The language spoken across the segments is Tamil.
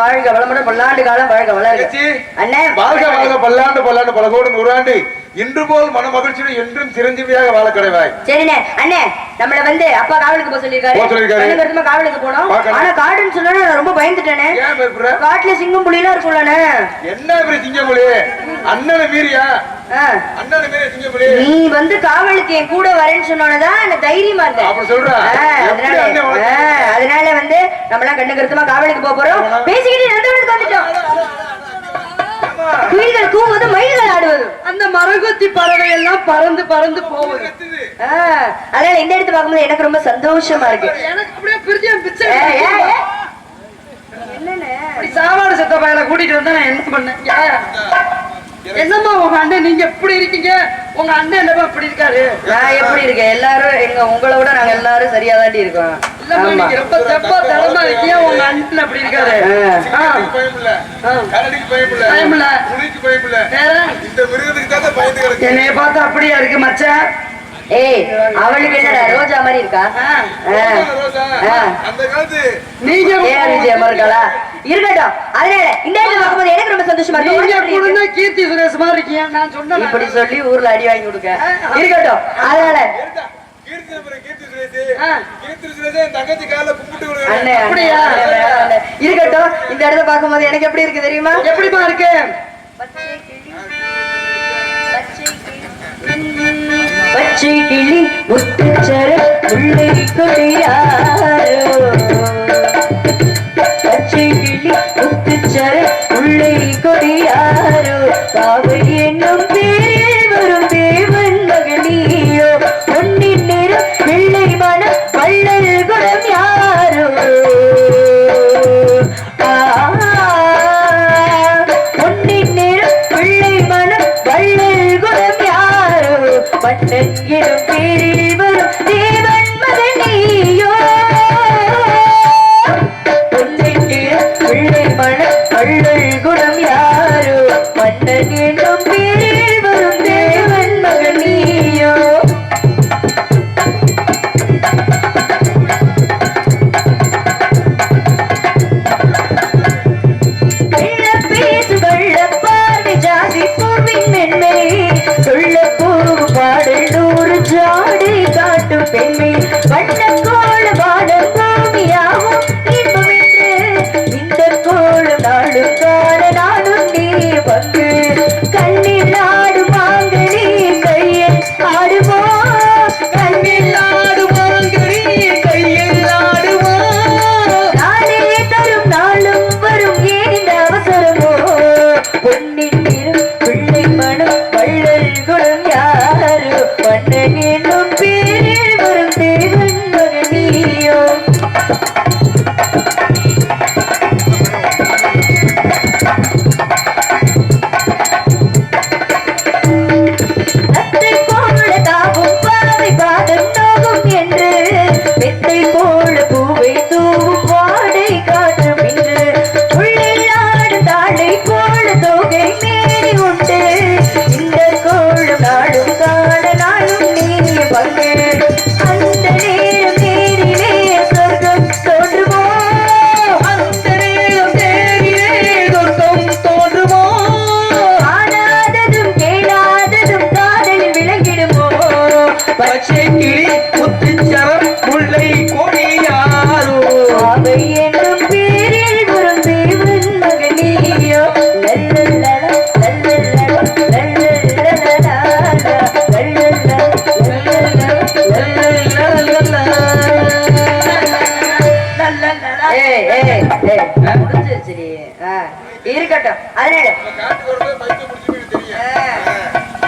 வாழ்க வளமுடன் பல்லாண்டு காலம் வாழ்க வளர்க. சேச்சி, அண்ணே. வாழ்க வாழ்க பல்லாண்டு பல்லாண்டு பல கோடி நூறாண்டு. இன்று போல் மன மகிழ்ச்சியுடன் என்றும் சிரஞ்சீவியாக வாழ கிடைவாய். சரிண்ணே. அண்ணே நம்மள வந்து அப்பா காவலுக்கு போக சொல்லிருக்காரு சொல்லிருக்காரு. காவலுக்கு போனோம். ஆனா காடுன்னு சொன்னா நான் ரொம்ப பயந்துட்டேனே. காட்டுல சிங்கம் புலிலாம் இருக்கும்லண்ணே. என்ன பெரிய சிங்கமொழி அண்ணனை மீறியா? நீ வந்து காவலுக்கு என் கூட வரேன்னு சொன்னோன்னதான் எனக்கு தைரியமா இருந்தேன் அதனால வந்து நம்மளாம் கண்ணு கருத்துமா காவலுக்கு போக போறோம். பேசிக்கிட்டு நந்தவனத்துக்கு வந்துட்டோம். குயில்கள் கூவுவது மயில்கள் ஆடுவது. அந்த மரகொத்தி பறவை எல்லாம் பறந்து பறந்து போகுது அதனால இந்த இடத்து பார்க்கும்போது எனக்கு ரொம்ப சந்தோஷமா இருக்கு. எனக்கு அப்படியே பிரிஞ்சு பிச்சை சாப்பாடு செத்த பையனை கூட்டிட்டு வந்தா நான் என்ன பண்ணேன்? என்னம்மா உங்க அண்ணன்? நீங்க எப்படி இருக்கீங்க? உங்க அண்ணன் என்னப்பா இப்படி இருக்காரு? நான் எப்படி இருக்கேன்? எல்லாரும் எங்க உங்களை விட நாங்க எல்லாரும் சரியா தாண்டி இருக்கோம். ரொம்ப தெப்பா திறமா இருக்கீங்க. உங்க அண்ணன் அப்படி இருக்காரு. என்னைய பார்த்தா அப்படியா இருக்கு மச்சான்? ஏய் அவளுக்கு என்னடா ரோஜா மாதிரி இருக்கா. அந்த காலத்து நீங்க இருக்காளா இருக்கட்டும் அதனால இந்த இடத்துல பார்க்கும்போது எனக்கு ரொம்ப சந்தோஷமா இருக்கு? கீர்த்தி சுரேஷ் மாதிரி இருக்கீங்க. நான் சொன்னேன் இப்படி சொல்லி ஊர்ல அடி வாங்கி கொடுக்க. இருக்கட்டும் அதனால. இருக்கட்டும். இந்த இடத்த பார்க்கும்போது எனக்கு எப்படி இருக்கு தெரியுமா? எப்படிமா இருக்கு? பச்சை கிளி முத்துச்சர உள்ளே கொடியாரோ பச்சை கிளி முத்துச்சர உள்ளே கொடியாரோ பாவை கண்ணில்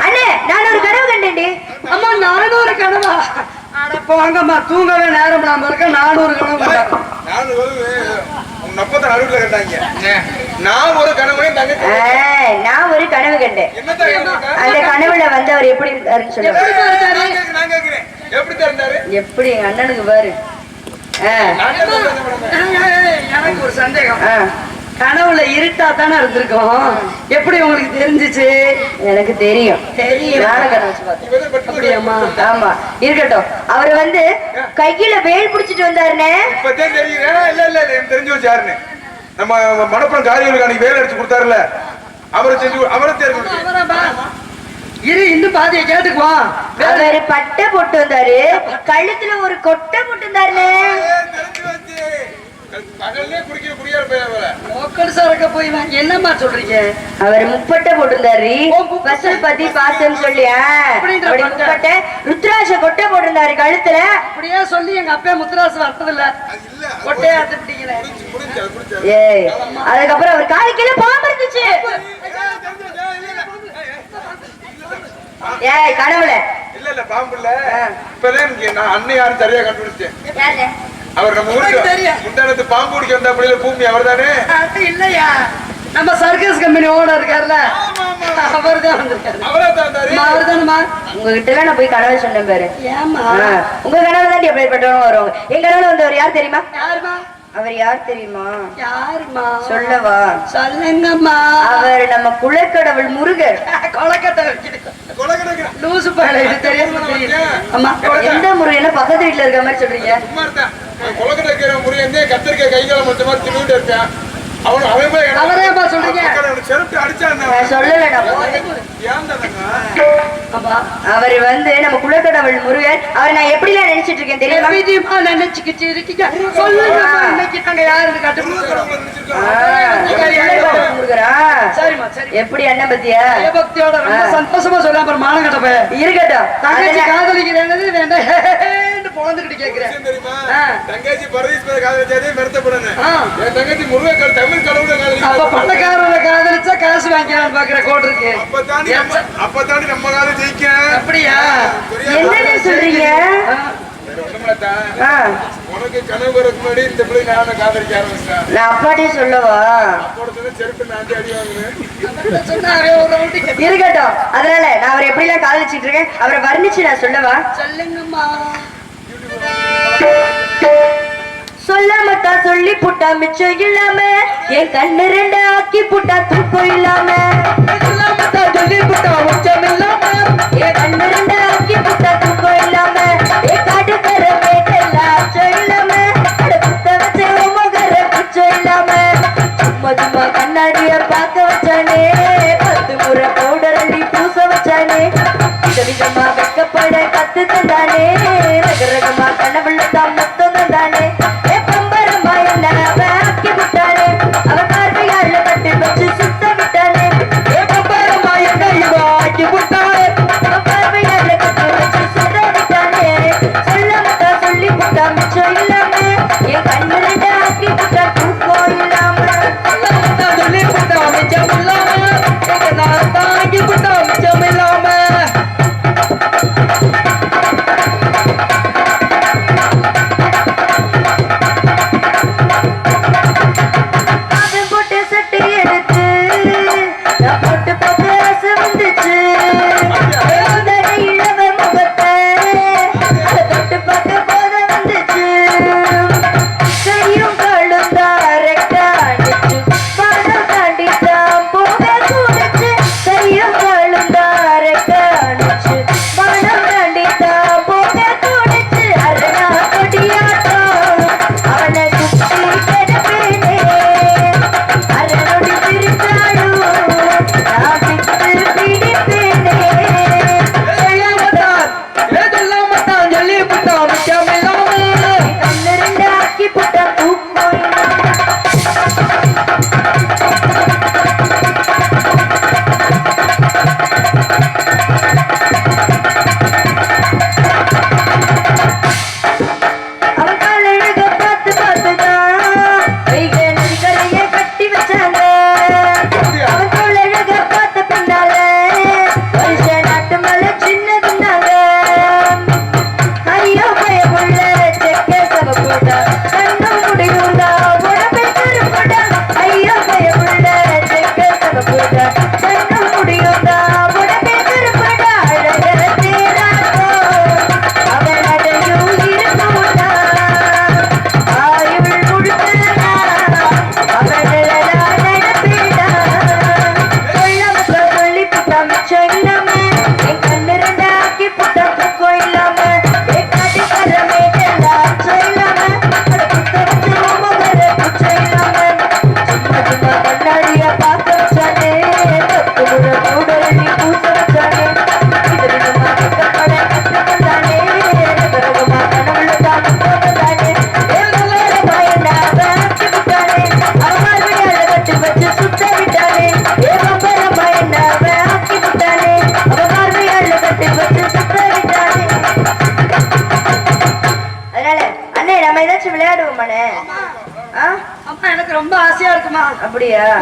அண்ணே நான் ஒரு கனவு கண்டேன்டி அம்மா நானூறு கனவா? அட போங்கம்மா தூங்கவே நேரம் நாம இருக்க நானூறு கனவு கண்டேன். நானு ஒரு கனவு கண்டேன்? அந்த கனவுல வந்து அவர் எப்படி இருந்தாருன்னு? எப்படி எங்க அண்ணனுக்கு பாரு. எனக்கு ஒரு சந்தேகம். கனவுல இருட்டா தானே இருந்திருக்கோம். எப்படி உங்களுக்கு தெரிஞ்சிச்சு? எனக்கு தெரியும். தெரியும். ஆமா. இருக்கட்டும். அவர் வந்து கையில வேல் புடிச்சிட்டு வந்தாருனே இப்பதான் தெரியுது. இல்ல, இல்ல, தெரிஞ்சு வச்சு யாருன்னு. நம்ம மணப்புறம் காரியங்களுக்கு அன்னைக்கு வேலை அடிச்சு கொடுத்தாருல்ல அவரை செஞ்சு அவரை தேர்வு? இரு இன்னும் பாதியை கேட்டுக்குவோம் வேற அவரு பட்டை போட்டு வந்தாரு. கழுத்துல ஒரு கொட்டை போட்டு வந்தாருனே சரக்க போய் என்னம்மா சொல்றீங்க? அவர் முப்பட்டை போட்டிருந்தாரு. வசல் பத்தி பார்த்தேன்னு சொல்லி. முப்பட்டை ருத்ராட்ச கொட்டை போட்டிருந்தாரு கழுத்துல. அப்படியே சொல்லி எங்க அப்பா இல்ல கொட்டையா முடிஞ்சு, அது ஏய் அதுக்கப்புறம் அவர் காலு கீழே பாம்பு இருந்துச்சு. ஏய், ஏய், இல்ல, இல்ல. பாம்பு இல்ல. இப்பதான் நான் அண்ணன் யாரும் சரியா கண்டுபிடிச்சேன்? அவர் நம்ம ஊருக்கு தெரியும். முந்தானத்து பாம்பு குடிக்க வந்த அப்படியே பூமி அவர் தானே அது இல்லையா? நம்ம சர்க்கஸ் கம்பெனி ஓனர் இருக்காருல்ல அவர் தான் வந்திருக்காரு. அவரா தான் இருந்தாரு அவர் தானம்மா உங்ககிட்ட எல்லாம் நான் போய் கனவு சொன்னேன் பாரு. ஏமா உங்க கனவுல தான் எப்படி பட்டவங்க வருவாங்க. எங்க கனவுல வந்தவர் யார் தெரியுமா? யாருமா அவர் யார் தெரியுமா? யாருமா சொல்லவா? சொல்லுங்கம்மா. அவர் நம்ம குலக்கடவுள் முருகர். கொலக்கட்டை வைக்கிறேன் கொலை கிடக்குறான் லூசு பயல இது தெரியாம? தெரியும் அம்மா எந்த முருகன் பக்கத்து வீட்டுல இருக்க மாதிரி சொல்றீங்க? முறையே மட்டும் அவன் அவன் போய் சொல்றீங்க? செருப்பு அம்மா அவர் வந்து நம்ம குலக்கடவுள் முருகர். அவரை நான் எப்படிலாம் நினைச்சிட்டு இருக்கேன் தெரியுமா? நினைச்சுக்கிட்டு இருக்கீங்க? சொல்லுங்கம்மா இன்னைக்கு நாங்க சரி எப்படி அண்ணன் பத்தியா? பயபக்தியோட ரொம்ப சந்தோஷமா சொல்ல அப்புறம் மானம் கட்ட போய் இருக்கட்டும் காதலிக்கிறேன் வேண்டாம். பொழந்துக்கிட்டு கேக்குறேன். தெரியுமா. தங்கச்சி பரதீஸ் மேல காதலிச்சாதே மிரட்டப்படணும். ஆ. என் தங்கச்சி கடவுள் தமிழ் கடவுளை அப்ப காதலிச்சா காசு வாங்கிக்கலாம்னு பாக்குற கோட் இருக்கு. அப்பதாண்டி அப்பதாண்டி நம்ம காலம் ஜெயிக்க அப்படியா? என்னன்னு சொல்றீங்க? உனக்கு கனவு வரக்கு முன்னாடி இந்த பிள்ளை நானும் காதலிக்க ஆரம்பிச்சேன் நான் அப்பாட்டே சொல்லவா? அப்போட சொன்ன செருப்பு நான் தான் அடி வாங்குவேன். அப்படிதான் சொன்னாரு ஒரு ரவுண்டு. இருக்கட்டும். அதனால நான் அவரை எப்படிலாம் காதலிச்சிட்டு இருக்கேன் அவரை வர்ணிச்சு நான் சொல்லவா? சொல்லுங்கம்மா. சொல்லாமத்தா சொல்லி புட்டா மிச்சம் இல்லாம. என் கண்ணு ரெண்டு ஆக்கி புட்டா தூக்கம் இல்லாம. சொல்லாமத்தா சொல்லி புட்டா மிச்சம் இல்லாம. என் கண்ணு ரெண்டு ஆக்கி புட்டா தூக்கம் இல்லாம. என் காட்டு கர மேட்டல்ல அச்சம் இல்லாம. குத்த வச்ச உமகர குச்சம் இல்லாம. சும்மா சும்மா கண்ணாடிய பார்க்க வச்சானே. பத்து முறை பவுடர் அள்ளி பூச வச்சானே. விதவிதமா வெக்கப்பட கத்து தந்தானே ரக ரகமா தான் மொத்தம் தானே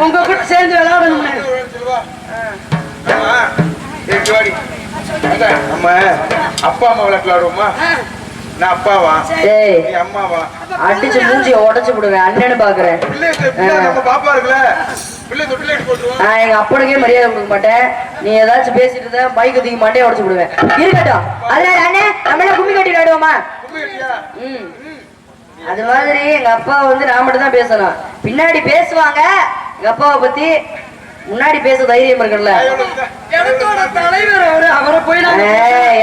உங்க கூட சேர்ந்து நம்ம அப்பா அம்மா விளையாடுவோமா? நான் அப்பாவா? ஏய் நீ அம்மாவா? அடிச்சு மூஞ்சி உடைச்சு விடுவேன் அண்ணன்னு பாக்குறேன். நம்ம பாப்பா இருக்குல்ல? எங்க அப்பனுக்கே மரியாதை கொடுக்க மாட்டேன். நீ ஏதாச்சும் பேசிட்டு இருந்த பைக் தூக்கி மாட்டே உடச்சு விடுவேன். இருக்கட்டும். அதனால அண்ணே நம்மள கும்மி கட்டி விளையாடுவோமா? அது மாதிரி எங்க அப்பா வந்து நான் மட்டும் தான் பேசணும். பின்னாடி பேசுவாங்க. எங்க அப்பாவை பத்தி முன்னாடி பேச தைரியம் இருக்குல்ல? இடத்தோட தலைவர் அவரு அவரை போய்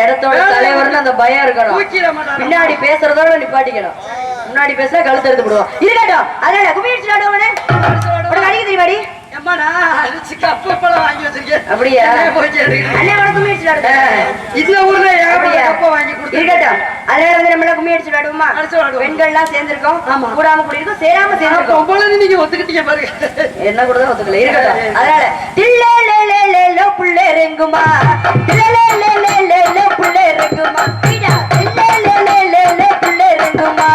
இடத்தோட தலைவர்னு அந்த பயம் இருக்கணும். பின்னாடி பேசுறதோட நிப்பாட்டிக்கணும். முன்னாடி பேச கழுத்து எடுத்து போடுவோம். இருக்கட்டும் அதனால கும்மி அடிச்சு விளையாடுவோனே உனக்கு. அடிக்க தெரியுமாடி அம்மா நான் அடிச்சு கப்பு பழம் வாங்கி வச்சிருக்கேன். அப்படியா? போய் இந்த ஊர்ல அப்படியா? கப்பை வாங்கி கொடுத்து இருக்கட்டும். அதனால வந்து நம்மள கும்மி அடிச்சு அடிச்சு விளையாடுவோம். பெண்கள்லாம் சேர்ந்திருக்கோம். ஆமா. கூடாம கூடியிருக்கோம். சேராம பொம்பளை நீங்க ஒத்துக்கிட்டீங்க பாருங்க. என்ன கூட தான் ஒத்துக்கல. இருக்கட்டும். அதனால தில்லே லே லே லே லோ புள்ளே ரெங்குமா? தில்லே லே லே லே லே லோ புள்ளே ரெங்குமா? லே லே லே லே புள்ளே ரெங்குமா?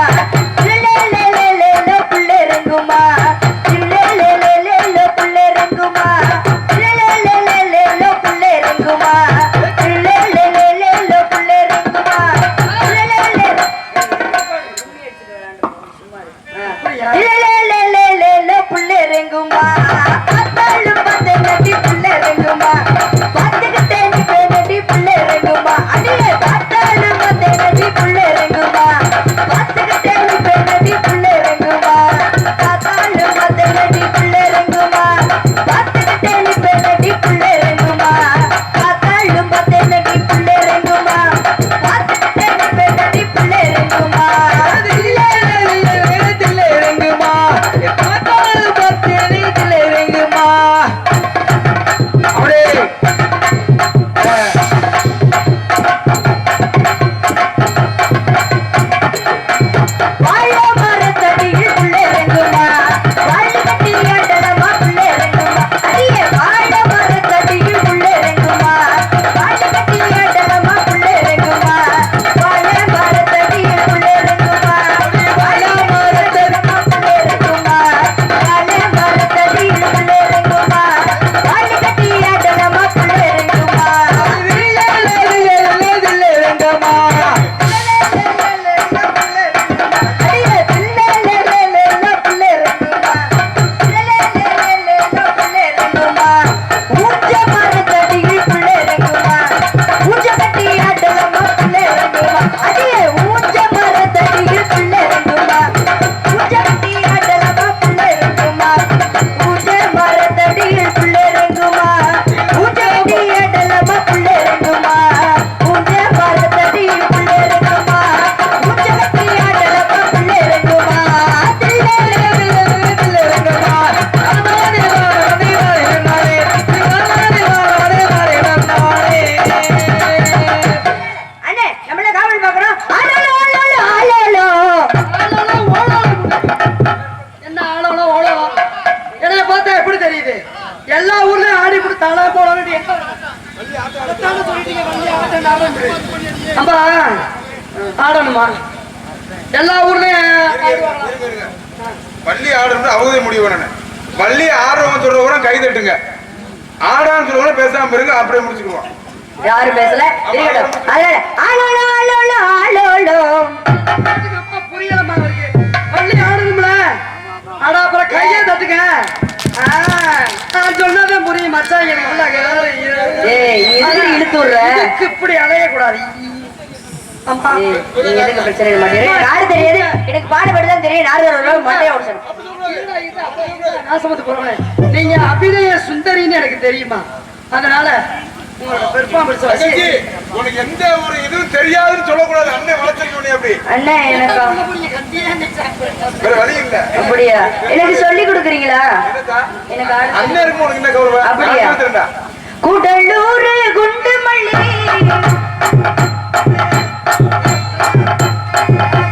புள்ளெருங்குமா பார்த்தா எப்படி தெரியுது? எல்லா ஊர்லயும் ஆடி இப்படி தலை போட வேண்டிய அம்பா ஆடணுமா? எல்லா ஊர்லயும். பள்ளி ஆடுறது அவதே முடிவு பள்ளி ஆடுறவங்க சொல்றவங்க கை தட்டுங்க. ஆடான்னு சொல்றவங்க பேசாம இருங்க அப்படியே முடிச்சுக்குவோம். யாரும் பேசல? அவருக்கு. பள்ளி ஆடணும்ல ஆடா அப்புறம் கையை தட்டுங்க. நான் சொன்னதே புரியும் மச்சான். எனக்கு எதுக்கு இழுத்து விடுற இப்படி ஏய், நீ எதுக்கு பிரச்சனை மாட்டேன் எனக்கு ஆடு தெரியாது? எனக்கு பாடுபட்டு தான் தெரியும். நாடு மண்டையை போறவனே. நீங்க அபிநய சுந்தரின்னு எனக்கு தெரியுமா? அதனால உனக்கு எந்த ஒரு இதுவும் தெரியாதுன்னு சொல்லக்கூடாது. அண்ணன் வளர்த்துருக்கோனே அப்படி அண்ணா எனக்கா வேற வழி இல்ல. அப்படியா? எனக்கு சொல்லி கொடுக்குறீங்களா? எனக்கு அண்ணன் இருக்கும் உனக்கு என்ன கௌரவம் அப்படியா? கூடலூர் குண்டுமல்லி பாட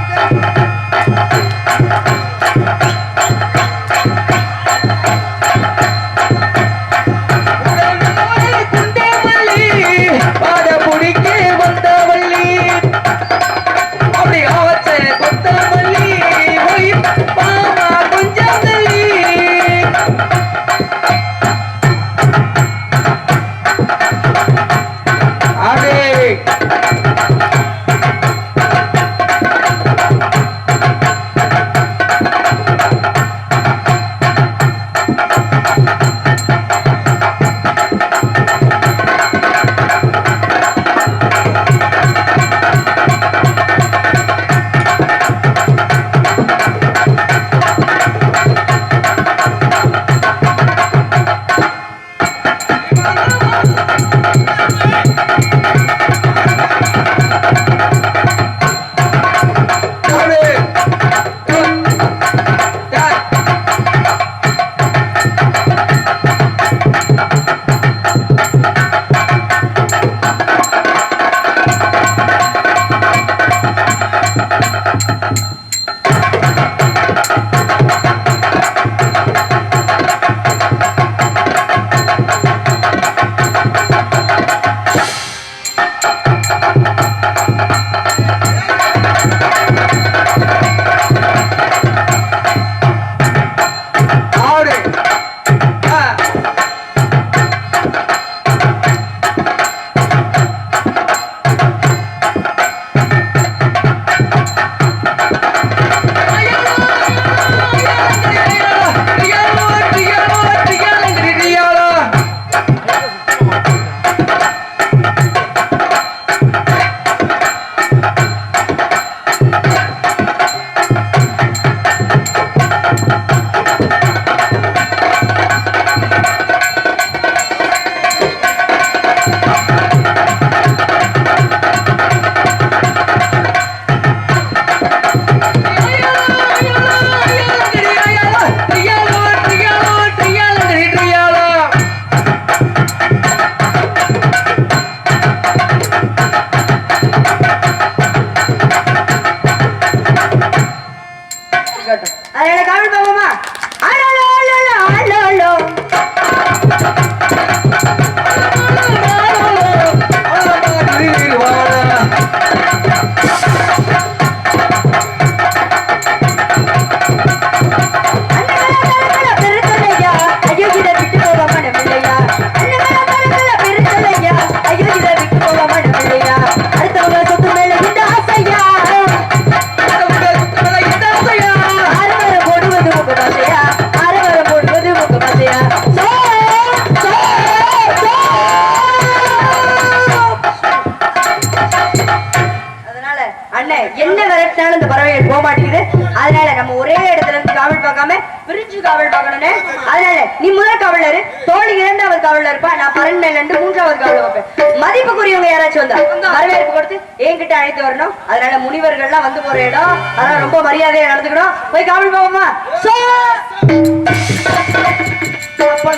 அழைத்து வரணும் அதனால முனிவர்கள் எல்லாம் வந்து போற இடம். அதனால ரொம்ப மரியாதையை நடந்துக்கணும். போய் காவல் போவோமா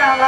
அப்ப